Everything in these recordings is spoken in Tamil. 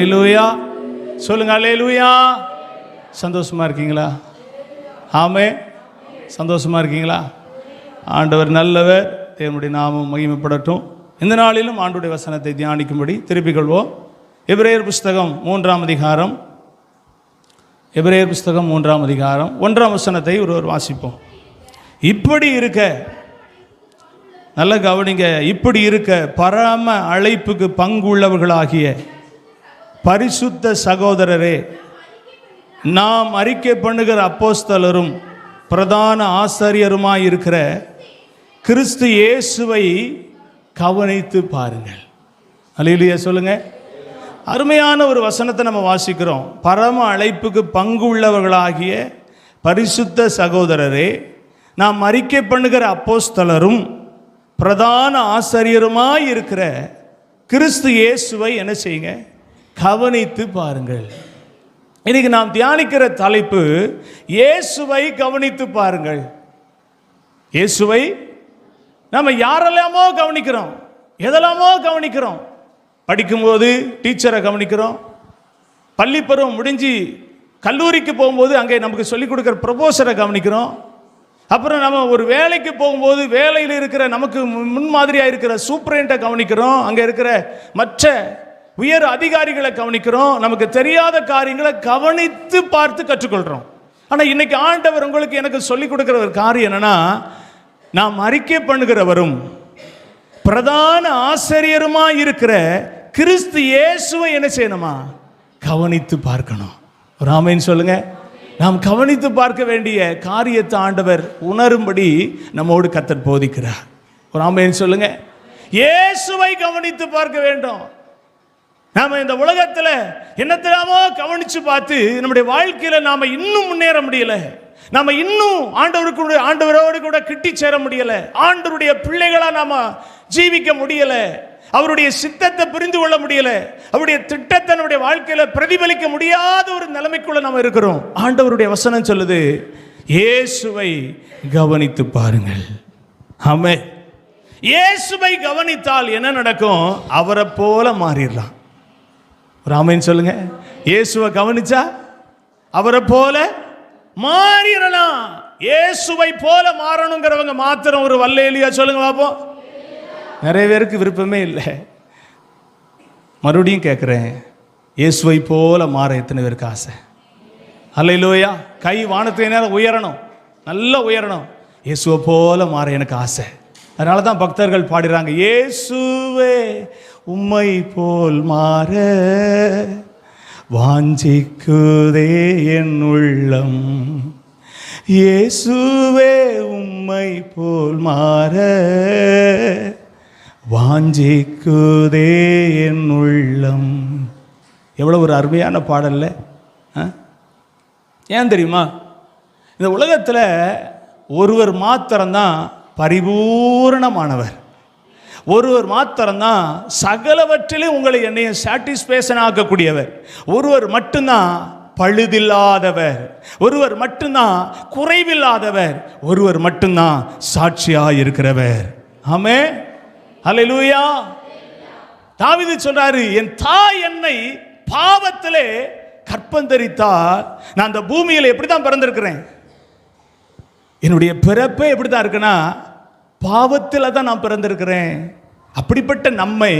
ஹalleluya சொல்லுங்க அலையிலூயா சந்தோஷமா இருக்கீங்களா? ஆமே சந்தோஷமா இருக்கீங்களா? ஆண்டவர் நல்லவர். தேவனுடைய நாமம் மகிமைப்படட்டும். இந்த நாளிலும் ஆண்டுடைய வசனத்தை தியானிக்கும்படி திருப்பிக் கொள்வோம். எபிரேயர் புஸ்தகம் மூன்றாம் அதிகாரம். எபிரேயர் புஸ்தகம் மூன்றாம் அதிகாரம். ஒன்றாம் வசனத்தை ஒருவர் வாசிப்போம். இப்படி இருக்க நல்ல கவனிங்க. இப்படி இருக்க பரம அழைப்புக்கு பங்கு உள்ளவர்களாகிய பரிசுத்த சகோதரரே நாம் அறிக்கை பண்ணுகிற அப்போஸ்தலரும் பிரதான ஆசாரியருமாய் இருக்கிற கிறிஸ்து இயேசுவை கவனித்து பாருங்கள். அலையிலையா சொல்லுங்க. அருமையான ஒரு வசனத்தை நம்ம வாசிக்கிறோம். பரம அழைப்புக்கு பங்கு உள்ளவர்களாகிய பரிசுத்த சகோதரரே நாம் அறிக்கை பண்ணுகிற அப்போஸ்தலரும் பிரதான ஆசிரியருமாய் இருக்கிற கிறிஸ்து இயேசுவை என்ன செய்யுங்க? கவனித்து பாருங்கள். இன்னைக்கு நாம் தியானிக்கிற தலைப்பு இயேசுவை கவனித்து பாருங்கள். இயேசுவை நம்ம யாரெல்லாமோ கவனிக்கிறோம். எதெல்லாமோ கவனிக்கிறோம். படிக்கும்போது டீச்சரை கவனிக்கிறோம். பள்ளிப்பருவம் முடிஞ்சு கல்லூரிக்கு போகும்போது அங்கே நமக்கு சொல்லிக் கொடுக்குற ப்ரொபோசரை கவனிக்கிறோம். அப்புறம் நம்ம ஒரு வேலைக்கு போகும்போது வேலையில் இருக்கிற நமக்கு முன்- முன்மாதிரியாக இருக்கிற சூப்பரண்ட்டை கவனிக்கிறோம். அங்கே இருக்கிற மற்ற உயர் அதிகாரிகளை கவனிக்கிறோம். நமக்கு தெரியாத காரியங்களை கவனித்து பார்த்து கற்றுக்கொள்கிறோம் ஆனால் இன்னைக்கு ஆண்டவர் உங்களுக்கு எனக்கு சொல்லிக் கொடுக்குற ஒரு காரியம் என்னன்னா நாம் அறிக்கை பண்ணுகிறவரும் பிரதான ஆசிரியருமா இருக்கிற கிறிஸ்து இயேசுவை என்ன செய்யணுமா? கவனித்து பார்க்கணும். ராமைன்னு சொல்லுங்க. நாம் கவனித்து பார்க்க வேண்டிய காரியத்தை ஆண்டவர் உணரும்படி நம்மோடு கத்தர் போதிக்கிறார். ராமைன்னு சொல்லுங்க. இயேசுவை கவனித்து பார்க்க வேண்டும். நாம இந்த உலகத்தில் என்னத்திலாமோ கவனிச்சு பார்த்து நம்முடைய வாழ்க்கையில நாம இன்னும் முன்னேற முடியல. நாம இன்னும் ஆண்டவருக்கு ஆண்டவரோடு கூட கிட்டி சேர முடியல. ஆண்டவருடைய பிள்ளைகளா நாம ஜீவிக்க முடியல. அவருடைய சித்தத்தை புரிந்து கொள்ள முடியல. அவருடைய திட்டத்தை நம்முடைய வாழ்க்கையில பிரதிபலிக்க முடியாத ஒரு நிலைமைக்குள்ள நாம இருக்கிறோம். ஆண்டவருடைய வசனம் சொல்லுது இயேசுவை கவனித்து பாருங்கள். ஆமே இயேசுவை கவனித்தால் என்ன நடக்கும்? அவரை போல மாறிடலாம். ஒரு சொல்லுங்க. இயேசுவை கவனிச்சா? அவரை போல மாறிடலாம். இயேசுவை போல மாறணுங்கிறவங்க மாத்திரம் ஒரு வல்லையிலியா சொல்லுங்க பார்ப்போம் நிறைய பேருக்கு விருப்பமே இல்லை. மறுபடியும் கேட்குறேன் இயேசுவை போல மாற எத்தனை பேருக்கு ஆசை? அல்லையிலோயா கை வானத்தை நேரம் உயரணும். நல்லா உயரணும். இயேசுவை போல மாற எனக்கு ஆசை. அதனால தான் பக்தர்கள் பாடுறாங்க இயேசுவே உம்மை போல் மாற வாஞ்சிக்குதே என் உள்ளம். இயேசுவே உம்மை போல் மாற வாஞ்சிக்குதே என் உள்ளம். எவ்வளோ ஒரு அருமையான பாடல்ல ஆ? ஏன் தெரியுமா? இந்த உலகத்தில் ஒருவர் மாத்திரம்தான் பரிபூரணமானவர். ஒருவர் மாத்திரம்தான் சகலவற்றிலும் உங்களை என்னையும் சாட்டிஸ்ஃபேஷன் ஆக்கக்கூடியவர் ஒருவர் மட்டும்தான் பழுதில்லாதவர். ஒருவர் மட்டும்தான் குறைவில்லாதவர். ஒருவர் மட்டும்தான் சாட்சியாக இருக்கிறவர் ஆமே ஹலை லூயா தாவிது சொல்றாரு என் தாய் என்னை பாவத்திலே கற்பந்தரித்தால் நான் அந்த பூமியில் எப்படி தான் பிறந்திருக்கிறேன்? என்னுடைய பிறப்பே எப்படி தான் இருக்குன்னா பாவத்தில் தான் நான் பிறந்திருக்கிறேன். அப்படிப்பட்ட நம்மை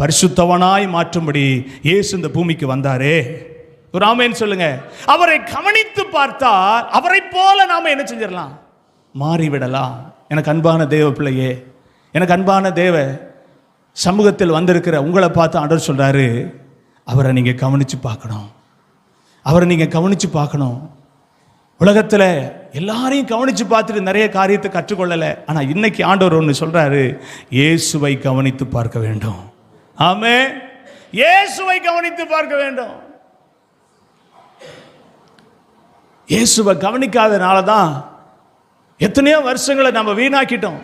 பரிசுத்தவனாய் மாற்றும்படி இயேசு இந்த பூமிக்கு வந்தாரே. ஒரு ஆமேன்னு சொல்லுங்க. அவரை கவனித்து பார்த்தால் அவரை போல நாம என்ன செஞ்சிடலாம்? மாறிவிடலாம். எனக்கு அன்பான தேவ பிள்ளையே எனக்கு அன்பான தேவ சமூகத்தில் வந்திருக்கிற உங்களை பார்த்து ஆண்டவர் சொல்றாரு அவரை நீங்க கவனிச்சு பார்க்கணும். அவரை நீங்க கவனிச்சு பார்க்கணும். உலகத்தில் எல்லாரையும் கவனித்து பார்த்துட்டு நிறைய காரியத்தை கற்றுக்கொள்ளலை. ஆனால் இன்னைக்கு ஆண்டவர் ஒன்று சொல்கிறாரு இயேசுவை கவனித்து பார்க்க வேண்டும். ஆமே இயேசுவை கவனித்து பார்க்க வேண்டும். இயேசுவை கவனிக்காதனால தான் எத்தனையோ வருஷங்களை நம்ம வீணாக்கிட்டோம்.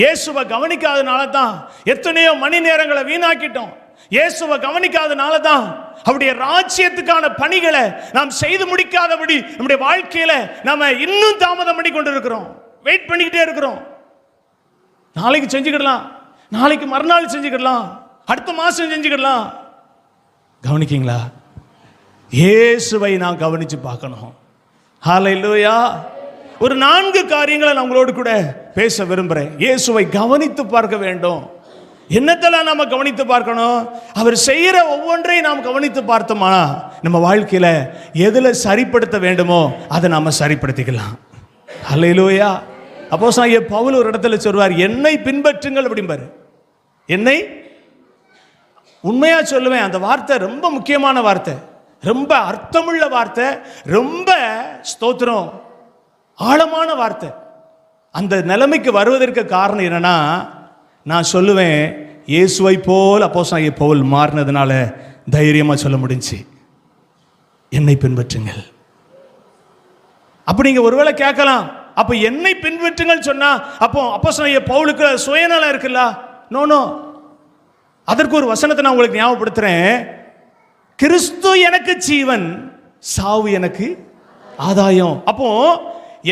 இயேசுவை கவனிக்காதனால தான் எத்தனையோ மணி நேரங்களை வீணாக்கிட்டோம். இயேசுவை கவனிக்காதனால தான் அவருடைய ராஜ்யத்துக்கான பணிகளை நாம் செய்து முடிக்காதபடி நம்முடைய வாழ்க்கையில நாம இன்னும் தாமதம் பண்ணி கொண்டு இருக்கிறோம் வெயிட் பண்ணிக்கிட்டே இருக்கிறோம். நாளைக்கு செஞ்சுக்கிடலாம். நாளைக்கு மறுநாள் செஞ்சுக்கிடலாம். அடுத்த மாதம் செஞ்சுக்கிடலாம். கவனிக்கீங்களா? இயேசுவை நான் கவனித்து பார்க்கணும். ஹalleluya ஒரு நான்கு காரியங்களை நான் உங்களோடு கூட பேச விரும்புகிறேன் இயேசுவை கவனித்து பார்க்க வேண்டும். என்னத்தெல்லாம் நம்ம கவனித்து பார்க்கணும்? அவர் செய்கிற ஒவ்வொன்றையும் நாம் கவனித்து பார்த்தோமானா நம்ம வாழ்க்கையில் எதில் சரிப்படுத்த வேண்டுமோ அதை நாம் சரிப்படுத்திக்கலாம். அல்லையிலோயா அப்போ ஐயா பவுல் ஒரு இடத்துல சொல்வார் என்னை பின்பற்றுங்கள் அப்படிம்பாரு. என்னை? உண்மையாக சொல்லுவேன் அந்த வார்த்தை ரொம்ப முக்கியமான வார்த்தை. ரொம்ப அர்த்தமுள்ள வார்த்தை ரொம்ப ஸ்தோத்திரம் ஆழமான வார்த்தை. அந்த நிலைமைக்கு வருவதற்கு காரணம் என்னன்னா நான் சொல்லுவேன் இயேசுவை போல் அப்போ பவுல் மாறினதுனால தைரியமாக சொல்ல முடிஞ்சு என்னை பின்பற்றுங்கள். அப்போ நீங்கள் ஒருவேளை கேட்கலாம் அப்போ என்னை பின்பற்றுங்கள் சொன்னால் அப்போ அப்போ பவுலுக்கு சுயநலம் இருக்குல்ல? நோ நோ அதற்கு ஒரு வசனத்தை நான் உங்களுக்கு ஞாபகப்படுத்துறேன். கிறிஸ்து எனக்கு ஜீவன் சாவு எனக்கு ஆதாயம். அப்போ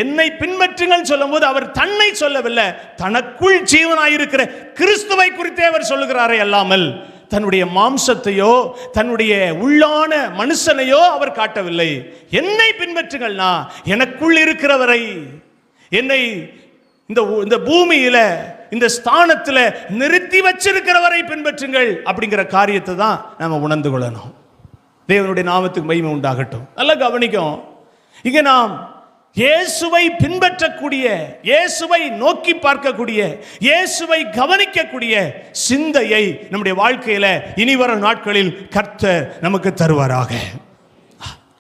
என்னை பின்பற்றுங்கள் சொல்லும்போது அவர் தன்னை சொல்லவில்லை. தனக்குள் ஜீவனாயிருக்கிற கிறிஸ்துவை குறித்தே அவர் சொல்லுகிறாரே அல்லாமல் தன்னுடைய மாம்சத்தையோ தன்னுடைய உள்ளான மனுஷனையோ அவர் காட்டவில்லை. என்னை பின்பற்றுங்கள்னா எனக்குள் இருக்கிறவரை என்னை இந்த இந்த பூமியில இந்த ஸ்தானத்தில் நிறுத்தி வச்சிருக்கிறவரை பின்பற்றுங்கள் அப்படிங்கிற காரியத்தை தான் நம்ம உணர்ந்து கொள்ளணும். தேவனுடைய நாமத்துக்கு மகிமை உண்டாகட்டும். நல்லா கவனிக்கும் இங்கே நாம் இயேசுவை பின்பற்றக்கூடிய இயேசுவை நோக்கி பார்க்கக்கூடிய இயேசுவை கவனிக்கக்கூடிய சிந்தையை நம்முடைய வாழ்க்கையில் இனி வரும் நாட்களில் கர்த்த நமக்கு தருவாராக.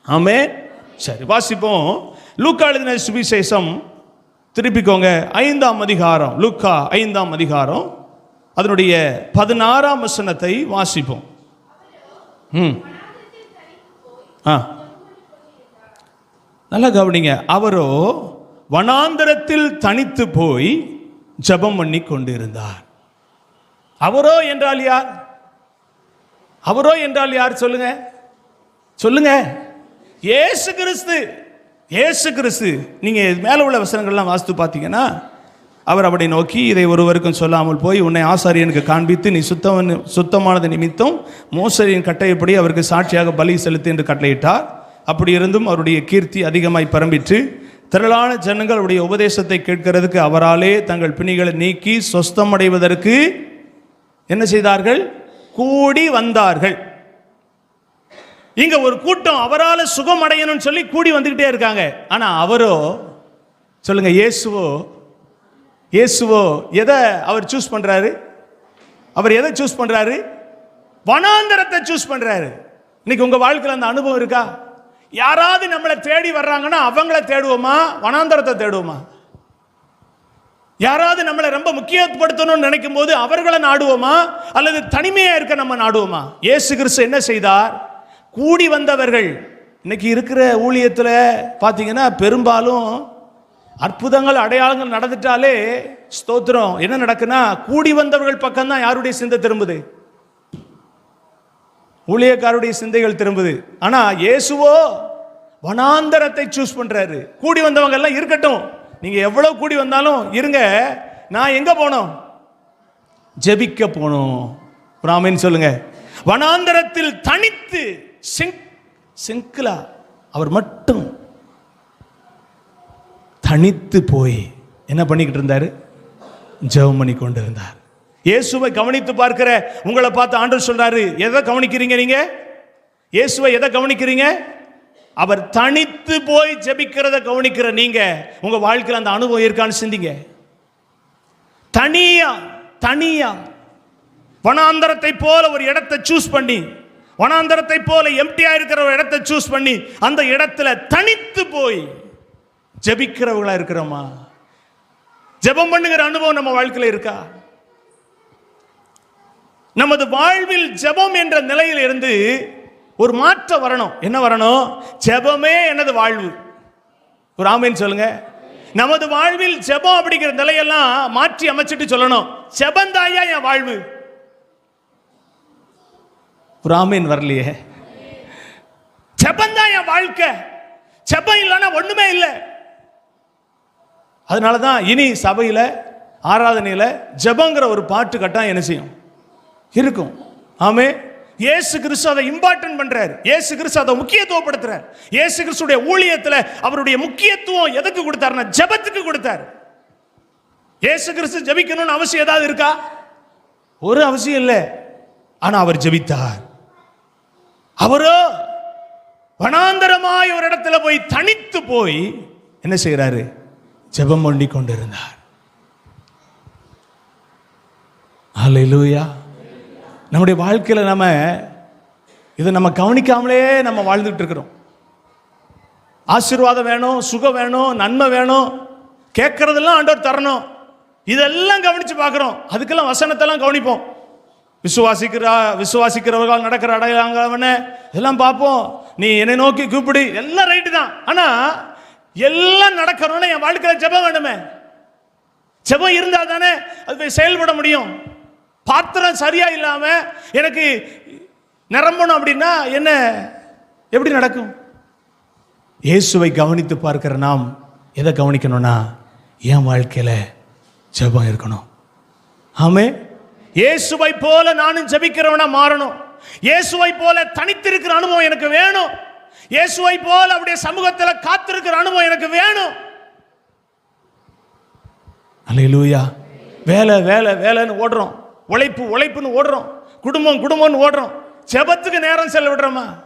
ஆமே சரி வாசிப்போம். லூக்கா எழுதின சுவிசேஷம். திருப்பிக்கோங்க. ஐந்தாம் அதிகாரம். லூக்கா ஐந்தாம் அதிகாரம். அதனுடைய பதினாறாம் வசனத்தை வாசிப்போம். ம். ஆ. நல்லா கவனிங்க. அவரோ வனாந்தரத்தில் தனித்து போய் ஜெபம் பண்ணி கொண்டிருந்தார். அவரோ என்றால் யார்? அவரோ என்றால் யார் சொல்லுங்க? சொல்லுங்க. ஏசு கிறிஸ்து. ஏசு கிறிஸ்து. நீங்க மேலே உள்ள வசனங்கள்லாம் வாஸ்து பார்த்தீங்கன்னா அவர் அப்படி நோக்கி இதை ஒருவருக்கும் சொல்லாமல் போய் உன்னை ஆசாரியனுக்கு காண்பித்து நீ சுத்தம் சுத்தமானது நிமித்தம் மோசரியின் கட்டையப்படி அவருக்கு சாட்சியாக பலி செலுத்து என்று கட்டளையிட்டார். அப்படி இருந்தும் அவருடைய கீர்த்தி அதிகமாய் பரம்பிற்று. திரளான ஜனங்கள் அவருடைய உபதேசத்தை கேட்கிறதுக்கு அவராலே தங்கள் பிணிகளை நீக்கி சொஸ்தமடைவதற்கு என்ன செய்தார்கள்? கூடி வந்தார்கள். இங்க ஒரு கூட்டம் அவரால் சுகம் அடையணும்னு சொல்லி கூடி வந்துக்கிட்டே இருக்காங்க. ஆனா அவரோ சொல்லுங்க இயேசுவோ இயேசுவோ எதை அவர் சூஸ் பண்றாரு? அவர் எதை சூஸ் பண்றாரு? வனாந்தரத்தை சூஸ் பண்றாரு. இன்னைக்கு உங்க வாழ்க்கையில் அந்த அனுபவம் இருக்கா? யாராவது நம்மளை தேடி வர்றாங்கன்னா அவங்கள தேடுவோமா? வனாந்தரத்தை தேடுவோமா? யாராவது நம்மளை ரொம்ப முக்கியப்படுத்தணும்னு நினைக்கும் போது அவர்களை நாடுவோமா? அல்லது தனிமையாக இருக்க நம்ம நாடுவோமா? இயேசு கிறிஸ்து என்ன செய்தார்? கூடி வந்தவர்கள். இன்னைக்கு இருக்கிற ஊழியத்தில் பார்த்தீங்கன்னா பெரும்பாலும் அற்புதங்கள் அடையாளங்கள் நடந்துட்டாலே ஸ்தோத்திரம். என்ன நடக்குன்னா கூடி வந்தவர்கள் பக்கம் தான் யாருடைய சிந்தை திரும்புது? ஊழியக்காருடைய சிந்தைகள் திரும்புது. ஆனா இயேசுவோ வனாந்தரத்தை சூஸ் பண்றாரு. கூடி வந்தவங்க எல்லாம் இருக்கட்டும். நீங்க எவ்வளவு கூடி வந்தாலும் இருங்க. நான் எங்க போனோம்? ஜெபிக்க போனோம். ராமன் சொல்லுங்க. வனாந்தரத்தில் தனித்து செங் சிங்கிளா? அவர் மட்டும் தனித்து போய் என்ன பண்ணிக்கிட்டு இருந்தார்? ஜெபம் பண்ணி கொண்டு இருந்தார் இயேசுவை கவனித்து பார்க்கிற உங்களை பார்த்து ஆண்டவர் சொல்றாரு எதை கவனிக்கிறீங்க நீங்க? இயேசுவை எதை கவனிக்கிறீங்க? அவர் தனித்து போய் ஜெபிக்கிறத கவனிக்கிற நீங்க உங்க வாழ்க்கையில் அந்த அனுபவம் இருக்கான்னு சிந்திங்க. தனியா தனியா. வனாந்தரத்தை போல ஒரு இடத்தை சூஸ் பண்ணி வனாந்தரத்தை போல எம்டியா இருக்கிற ஒரு இடத்தை சூஸ் பண்ணி அந்த இடத்துல தனித்து போய் ஜெபிக்கிறவங்களா இருக்கிறோமா? ஜெபம் பண்ணுங்கிற அனுபவம் நம்ம வாழ்க்கையில் இருக்கா? நமது வாழ்வில் ஜெபம் என்ற நிலையில் இருந்து ஒரு மாற்றம் வரணும். என்ன வரணும்? ஜெபமே எனது வாழ்வு. ஒரு ஆமேன்னு சொல்லுங்க. நமது வாழ்வில் ஜெபம் அப்படிங்கிற நிலையெல்லாம் மாற்றி அமைச்சிட்டு சொல்லணும். ஜெபந்தாயா என் வாழ்வு? ஒரு ஆமேன் வரலையே. ஜெபந்தான் என் வாழ்க்கை. ஜெபம் இல்லைன்னா ஒண்ணுமே இல்லை. அதனால தான் இனி சபையில் ஆராதனையில் ஜெபங்கிற ஒரு பாட்டு கட்டாயம் என்ன செய்யும்? இருக்கும். ஆமே இயேசு கிறிஸ்து அதை இம்பார்ட்டன்ட் பண்றார். இயேசு கிறிஸ்து அதை முக்கியத்துவப்படுத்துறார். இயேசு கிறிஸ்துடைய ஊழியத்துல அவருடைய முக்கியத்துவம் எதுக்கு கொடுத்தாருன்னா ஜெபத்துக்கு கொடுத்தார். இயேசு கிறிஸ்து ஜெபிக்கணும்னு அவசியம் ஏதாவது இருக்கா? ஒரு அவசியம் இல்லை. ஆனா அவர் ஜெபித்தார். அவரோ வனாந்தரமாய் ஒரு இடத்துல போய் தனித்து போய் என்ன செய்கிறாரு ஜெபம் பண்ணி கொண்டிருந்தார். ஹalleluya. நம்முடைய வாழ்க்கையில் நம்ம இதை நம்ம கவனிக்காமலே நம்ம வாழ்ந்துட்டு இருக்கிறோம். ஆசீர்வாதம் வேணும் சுகம் வேணும் நன்மை வேணும். கேட்கறதெல்லாம் ஆண்டவர் தரணும். இதெல்லாம் கவனித்து பார்க்குறோம். அதுக்கெல்லாம் வசனத்தெல்லாம் கவனிப்போம். விசுவாசிக்கிறா விசுவாசிக்கிறவர்கள் நடக்கிற அடையாளவன இதெல்லாம் பார்ப்போம். நீ என்னை நோக்கி கூப்பிடு. எல்லாம் ரைட்டு தான். ஆனால் எல்லாம் நடக்கணும்னா என் வாழ்க்கையில் ஜெபம் வேணுமே ஜெபம் இருந்தால் தானே அது போய் செயல்பட முடியும். பாத்திரம் சரியா இல்லாம எனக்கு நிரம்பணும் அப்படின்னா என்ன? எப்படி நடக்கும்? இயேசுவை கவனித்து பார்க்கிற நாம் எதை கவனிக்கணும்னா என் வாழ்க்கையில ஜபம் இருக்கணும். ஆமே. இயேசுவை போல நானும் ஜபிக்கிறவனா மாறணும். இயேசுவை போல தனித்திருக்கிற அனுபவம் எனக்கு வேணும். இயேசுவை போல அப்படியே சமூகத்தில் காத்திருக்கிற அனுபவம் எனக்கு வேணும். அல்லேலூயா வேலை வேலை வேலைன்னு ஓடுறோம். உழைப்பு உழைப்புன்னு ஓடுறோம். குடும்பம் குடும்பம்னு ஓடுறோம். ஜெபத்துக்கு நேரம் செலவிடுறோமா?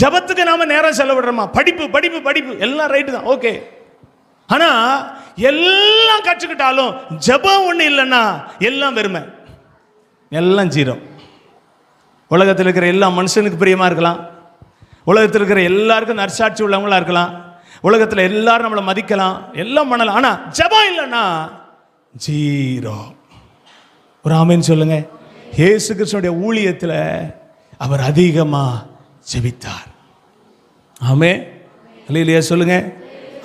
ஜெபத்துக்கு நாம நேரம் செலவிடுறோமா? படிப்பு படிப்பு படிப்பு. எல்லாம் ரைட்டு தான். ஓகே ஆனா எல்லாம் கற்றுக்கிட்டாலும் ஜபம் ஒண்ணு இல்லைன்னா எல்லாம் வெறுமை. எல்லாம் ஜீரம். உலகத்தில் இருக்கிற எல்லா மனுஷனுக்கு பிரியமா இருக்கலாம். உலகத்தில் இருக்கிற எல்லாருக்கும் நற்சாட்சி உள்ளவங்களா இருக்கலாம். உலகத்தில் எல்லாரும் நம்மளை மதிக்கலாம். எல்லாம் பண்ணலாம். ஆனால் ஜபம் இல்லைன்னா ஜீரோ ஒரு ஆமைன்னு சொல்லுங்க. இயேசு கிருஷ்ணனுடைய ஊழியத்தில் அவர் அதிகமாக ஜெபித்தார். ஆமே இல்லையா சொல்லுங்க.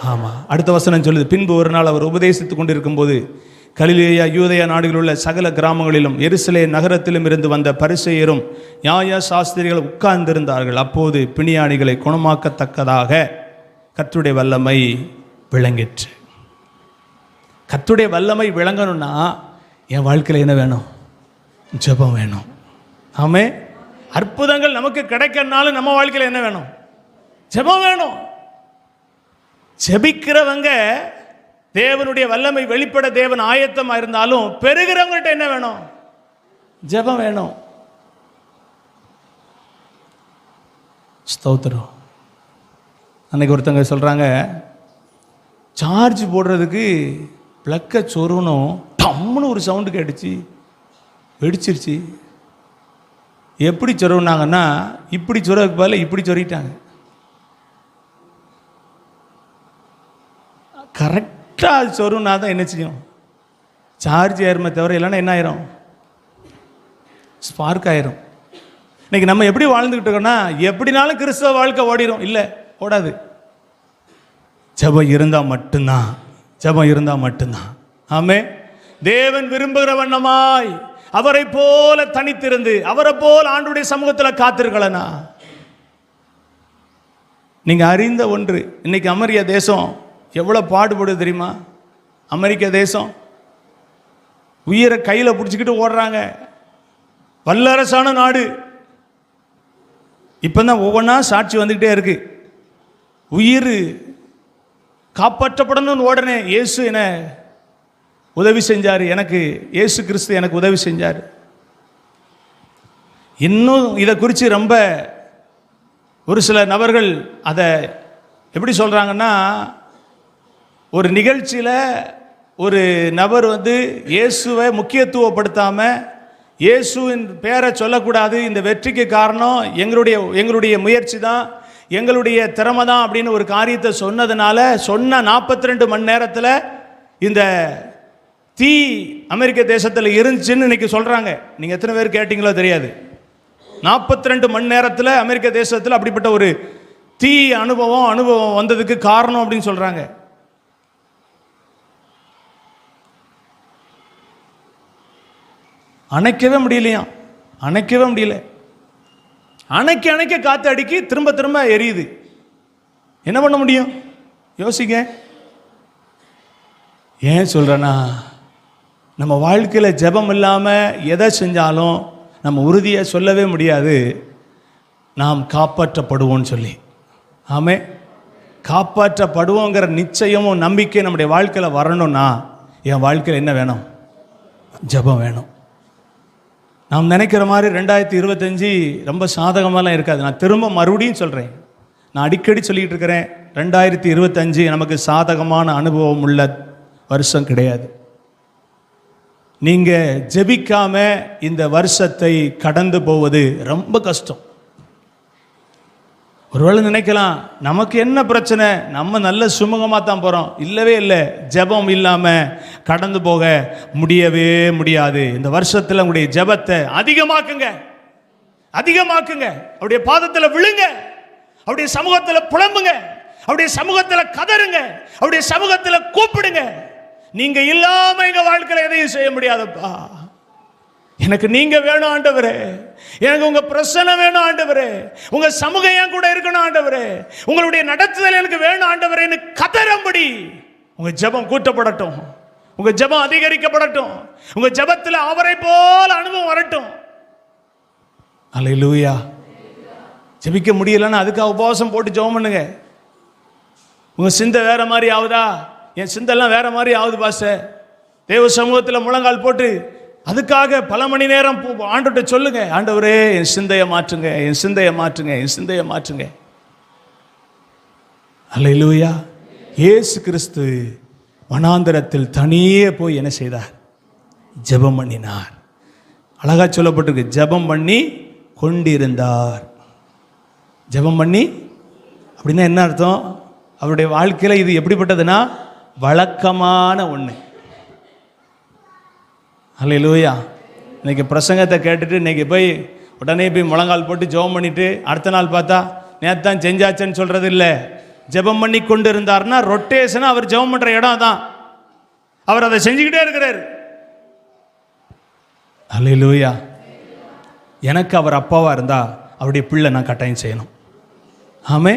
ஆமாம் அடுத்த வசனம் சொல்லுது. பின்பு ஒரு நாள் அவர் உபதேசித்துக் கொண்டிருக்கும்போது கலிலேயா யூதயா நாடுகளில் உள்ள சகல கிராமங்களிலும் எருசலே நகரத்திலும் இருந்து வந்த பரிசெயரும் நியாய சாஸ்திரிகள் உட்கார்ந்திருந்தார்கள். அப்போது பிணியாணிகளை குணமாக்கத்தக்கதாக கத்துடைய வல்லமை விளங்கிற்று. கத்துடைய வல்லமை விளங்கணும்னா என் வாழ்க்கையில் என்ன வேணும்? ஜெபம் வேணும். ஆமே அற்புதங்கள் நமக்கு கிடைக்கனாலும் நம்ம வாழ்க்கையில் என்ன வேணும்? ஜெபம் வேணும். ஜெபிக்கிறவங்க தேவனுடைய வல்லமை வெளிப்பட தேவன் ஆயத்தமா இருந்தாலும் பெறுகிறவங்கள்ட்ட என்ன வேணும்? ஜெபம் வேணும். ஸ்தோத்திரம். அன்னைக்கு ஒருத்தங்க சொல்றாங்க சார்ஜ் போடுறதுக்கு ப்ளக்கை சொருணும் டம்முன்னு ஒரு சவுண்டு கேட்டுச்சு. வெடிச்சிருச்சு. எப்படி சொருவினாங்கன்னா இப்படி சொருவுக்கு பதில் இப்படி சொருகிட்டாங்க. கரெக்டாக அது சொருனா தான் என்ன செய்யும்? சார்ஜ் ஏறுமே தவிர இல்லைன்னா என்ன ஆயிரும்? ஸ்பார்க் ஆயிரும். இன்னைக்கு நம்ம எப்படி வாழ்ந்துக்கிட்டு இருக்கோம்னா எப்படினாலும் கிறிஸ்தவ வாழ்க்கை ஓடிரும். இல்லை ஓடாது. ஜபம் இருந்தால் மட்டும்தான். ஜெபம் இருந்தால் மட்டும்தான். ஆமே தேவன் விரும்புகிற வண்ணமாய் அவரை போல தனித்திருந்து அவரை போல் ஆண்டுடைய சமூகத்தில் காத்திருக்கலனா நீங்க அறிந்த ஒன்று இன்னைக்கு அமெரிக்க தேசம் எவ்வளவு பாடுபடுது தெரியுமா? அமெரிக்க தேசம் உயிரை கையில் பிடிச்சிக்கிட்டு ஓடுறாங்க. வல்லரசான நாடு. இப்போ தான் ஒவ்வொன்றா சாட்சி வந்துக்கிட்டே இருக்கு. உயிர் காப்பாற்றப்படணும்னு ஓடனே இயேசு என்ன உதவி செஞ்சார். எனக்கு இயேசு கிறிஸ்து எனக்கு உதவி செஞ்சார். இன்னும் இதை குறித்து ரொம்ப ஒரு சில நபர்கள் அதை எப்படி சொல்கிறாங்கன்னா ஒரு நிகழ்ச்சியில் ஒரு நபர் வந்து இயேசுவை முக்கியத்துவப்படுத்தாமல் இயேசுவின் பேரை சொல்லக்கூடாது இந்த வெற்றிக்கு காரணம் எங்களுடைய எங்களுடைய முயற்சி தான் எங்களுடைய திறமை தான் அப்படின்னு ஒரு காரியத்தை சொன்னதுனால சொன்ன நாற்பத்தி ரெண்டு மணி நேரத்தில் இந்த தீ அமெரிக்க தேசத்தில் இருந்துச்சுன்னு இன்னைக்கு சொல்கிறாங்க நீங்கள் எத்தனை பேர் கேட்டிங்களோ தெரியாது. நாற்பத்தி ரெண்டு மணி நேரத்தில் அமெரிக்க தேசத்தில் அப்படிப்பட்ட ஒரு தீ அனுபவம் அனுபவம் வந்ததுக்கு காரணம் அப்படின்னு சொல்கிறாங்க அணைக்கவே முடியலையா அணைக்கவே முடியல. அணைக்க அணைக்க காத்து அடிக்கி திரும்ப திரும்ப எரியுது. என்ன பண்ண முடியும்? யோசிங்க. ஏன் சொல்கிறேன்னா நம்ம வாழ்க்கையில் ஜெபம் இல்லாமல் எதை செஞ்சாலும் நம்ம உறுதியை சொல்லவே முடியாது. நாம் காப்பாற்றப்படுவோம்னு சொல்லி. ஆமே. காப்பாற்றப்படுவோங்கிற நிச்சயமும் நம்பிக்கை நம்முடைய வாழ்க்கையில் வரணும்னா என் வாழ்க்கையில் என்ன வேணும்? ஜெபம் வேணும். நாம் நினைக்கிற மாதிரி ரெண்டாயிரத்தி இருபத்தஞ்சி ரொம்ப சாதகமாலாம் இருக்காது. நான் திரும்ப மறுபடியும் சொல்கிறேன் நான் அடிக்கடி சொல்லிகிட்டு இருக்கிறேன் ரெண்டாயிரத்தி இருபத்தஞ்சு நமக்கு சாதகமான அனுபவம் உள்ள வருஷம் கிடையாது. நீங்கள் ஜெபிக்காம இந்த வருஷத்தை கடந்து போவது ரொம்ப கஷ்டம். ஒருவேளை நினைக்கலாம் நமக்கு என்ன பிரச்சனை? நம்ம நல்ல சுமூகமாக தான் போகிறோம் இல்லவே இல்லை. ஜெபம் இல்லாமல் கடந்து போக முடியவே முடியாது. இந்த வருஷத்தில் உங்களுடைய ஜெபத்தை அதிகமாக்குங்க. அதிகமாக்குங்க. அவருடைய பாதத்தில் விழுங்க. அவருடைய சமூகத்தில் புலம்புங்க. அவருடைய சமூகத்தில் கதறுங்க. அவருடைய சமூகத்தில் கூப்பிடுங்க. நீங்க இல்லாம எங்க வாழ்க்கையில எதையும் செய்ய முடியாதப்பா. எனக்கு நீங்க வேணும் ஆண்டவரே. எனக்கு உங்க பிரசனை வேணும் ஆண்டவரே. உங்க சமூகம் என் கூட இருக்கணும் ஆண்டவரே. உங்களுடைய நடத்துதல் எனக்கு வேணும் ஆண்டவரேன்னு கதறம்படி உங்க ஜெபம் கூட்டப்படட்டும். உங்க ஜெபம் அதிகரிக்கப்படட்டும். உங்க ஜெபத்தில் அவரை போல அனுபவம் வரட்டும். லூயா ஜெபிக்க முடியலன்னு அதுக்காக உபவாசம் போட்டு ஜபம் பண்ணுங்க. உங்க சிந்தை வேற மாதிரி ஆகுதா? என் சிந்தெல்லாம் வேற மாதிரி ஆகுது பாச. தேவ சமூகத்தில் முழங்கால் போட்டு அதுக்காக பல மணி நேரம் போ- சொல்லுங்க. ஆண்டவரே என் சிந்தையை மாற்றுங்க என் சிந்தையை மாற்றுங்க என் சிந்தையை மாற்றுங்க. அல்ல இல்லையா ஏசு கிறிஸ்து வனாந்தரத்தில் தனியே போய் என்ன செய்தார்? ஜெபம் பண்ணினார். அழகாக சொல்லப்பட்டிருக்கு ஜெபம் பண்ணி கொண்டிருந்தார். ஜெபம் பண்ணி அப்படின்னா என்ன அர்த்தம்? அவருடைய வாழ்க்கையில் இது எப்படிப்பட்டதுன்னா வழக்கமான ஒன்று அல்லேலூயா இன்னைக்கு பிரசங்கத்தை கேட்டுட்டு இன்னைக்கு போய் உடனே போய் முழங்கால் போட்டு ஜெபம் பண்ணிட்டு அடுத்த நாள் பார்த்தா நேற்று தான் செஞ்சாச்சேன்னு இல்லை. ஜெபம் பண்ணி கொண்டு இருந்தார்னா ரொட்டேஷனாக அவர் ஜெபம் பண்ணுற இடம் தான் அவர் அதை செஞ்சுக்கிட்டே இருக்கிறார். அல்லேலூயா எனக்கு அவர் அப்பாவாக இருந்தால் அவருடைய பிள்ளை நான் கட்டாயம் செய்யணும். ஆமே